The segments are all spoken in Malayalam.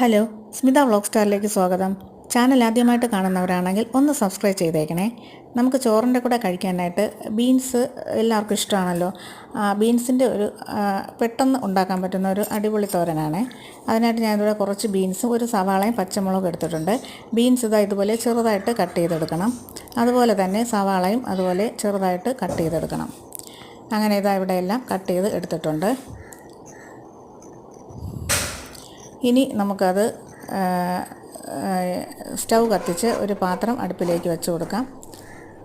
ഹലോ സ്മിത വ്ളോഗ് സ്റ്റാറിലേക്ക് സ്വാഗതം. ചാനൽ ആദ്യമായിട്ട് കാണുന്നവരാണെങ്കിൽ ഒന്ന് സബ്സ്ക്രൈബ് ചെയ്തേക്കണേ. നമുക്ക് ചോറിന്റെ കൂടെ കഴിക്കാനായിട്ട് ബീൻസ് എല്ലാവർക്കും ഇഷ്ടമാണല്ലോ. ബീൻസിന്റെ ഒരു പെട്ടെന്ന് ഉണ്ടാക്കാൻ പറ്റുന്ന ഒരു അടിപൊളി തോരനാണ്. അതിനായിട്ട് ഞാനിവിടെ കുറച്ച് ബീൻസും ഒരു സവാളയും പച്ചമുളകും എടുത്തിട്ടുണ്ട്. ബീൻസ് ഇതാ ഇതുപോലെ ചെറുതായിട്ട് കട്ട് ചെയ്തെടുക്കണം. അതുപോലെ തന്നെ സവാളയും അതുപോലെ ചെറുതായിട്ട് കട്ട് ചെയ്തെടുക്കണം. അങ്ങനെ ഇതാ ഇവിടെ എല്ലാം കട്ട് ചെയ്ത് എടുത്തിട്ടുണ്ട്. ഇനി നമുക്കത് സ്റ്റൗ കത്തിച്ച് ഒരു പാത്രം അടുപ്പിലേക്ക് വെച്ച് കൊടുക്കാം.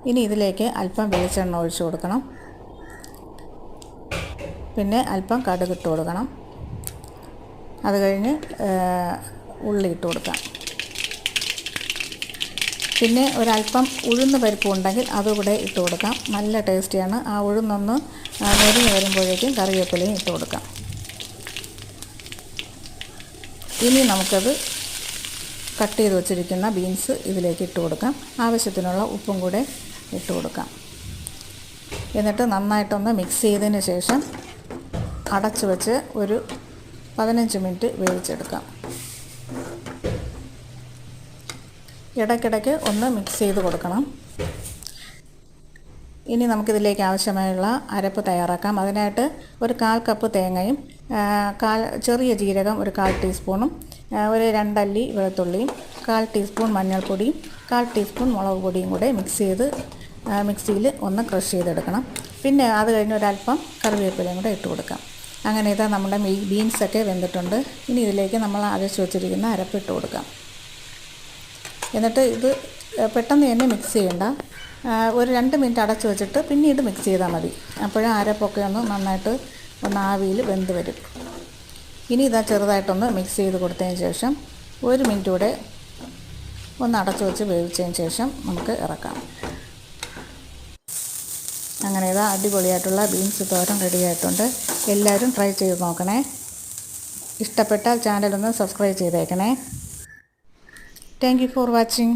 ഇനി ഇതിലേക്ക് അല്പം വെളിച്ചെണ്ണ ഒഴിച്ചു കൊടുക്കണം. പിന്നെ അല്പം കടുക് ഇട്ട് കൊടുക്കണം. അത് കഴിഞ്ഞ് ഉള്ളി ഇട്ട് കൊടുക്കാം. പിന്നെ ഒരല്പം ഉഴുന്ന് പരിപ്പ് ഉണ്ടെങ്കിൽ അതുകൂടെ ഇട്ട് കൊടുക്കാം. നല്ല ടേസ്റ്റിയാണ്. ആ ഉഴുന്നൊന്ന് നെരിഞ്ഞ് വരുമ്പോഴേക്കും കറിവേപ്പിലയും ഇട്ട് കൊടുക്കാം. ഇനി നമുക്കത് കട്ട് ചെയ്ത് വച്ചിരിക്കുന്ന ബീൻസ് ഇതിലേക്ക് ഇട്ട് കൊടുക്കാം. ആവശ്യത്തിനുള്ള ഉപ്പും കൂടെ ഇട്ട് കൊടുക്കാം. എന്നിട്ട് നന്നായിട്ടൊന്ന് മിക്സ് ചെയ്തതിന് ശേഷം അടച്ച് വെച്ച് ഒരു പതിനഞ്ച് മിനിറ്റ് വേവിച്ചെടുക്കാം. ഇടയ്ക്കിടയ്ക്ക് ഒന്ന് മിക്സ് ചെയ്ത് കൊടുക്കണം. ഇനി നമുക്കിതിലേക്ക് ആവശ്യമായുള്ള അരപ്പ് തയ്യാറാക്കാം. അതിനായിട്ട് ഒരു കാൽ കപ്പ് തേങ്ങയും കാൽ ചെറിയ ജീരകം ഒരു കാൽ ടീസ്പൂണും ഒരു രണ്ടല്ലി വെളുത്തുള്ളിയും കാൽ ടീസ്പൂൺ മഞ്ഞൾപ്പൊടിയും കാൽ ടീസ്പൂൺ മുളക് പൊടിയും കൂടെ മിക്സ് ചെയ്ത് മിക്സിയിൽ ഒന്ന് ക്രഷ് ചെയ്തെടുക്കണം. പിന്നെ അത് കഴിഞ്ഞ് ഒരല്പം കറിവേപ്പിലയും കൂടെ ഇട്ട് കൊടുക്കാം. അങ്ങനെ ഇതാ നമ്മുടെ മീ ബീൻസൊക്കെ വെന്തിട്ടുണ്ട്. ഇനി ഇതിലേക്ക് നമ്മൾ ആവശ്യം വെച്ചിരിക്കുന്ന അരപ്പ് ഇട്ട് കൊടുക്കാം. എന്നിട്ട് ഇത് പെട്ടെന്ന് തന്നെ മിക്സ് ചെയ്യണ്ട. ഒരു രണ്ട് മിനിറ്റ് അടച്ച് വെച്ചിട്ട് പിന്നീട് മിക്സ് ചെയ്താൽ മതി. അപ്പോഴും അരപ്പൊക്കെ ഒന്ന് നന്നായിട്ട് ഒന്ന് ആവിയിൽ വെന്ത് വരും. ഇനി ഇതാ ചെറുതായിട്ടൊന്ന് മിക്സ് ചെയ്ത് കൊടുത്തതിന് ശേഷം ഒരു മിനിറ്റ് കൂടെ ഒന്ന് അടച്ചു വെച്ച് വേവിച്ചതിന് ശേഷം നമുക്ക് ഇറക്കാം. അങ്ങനെ ഇതാ അടിപൊളിയായിട്ടുള്ള ബീൻസ് തോരൻ റെഡി ആയിട്ടുണ്ട്. എല്ലാവരും ട്രൈ ചെയ്ത് നോക്കണേ. ഇഷ്ടപ്പെട്ടാൽ ചാനലൊന്ന് സബ്സ്ക്രൈബ് ചെയ്തേക്കണേ. Thank you for watching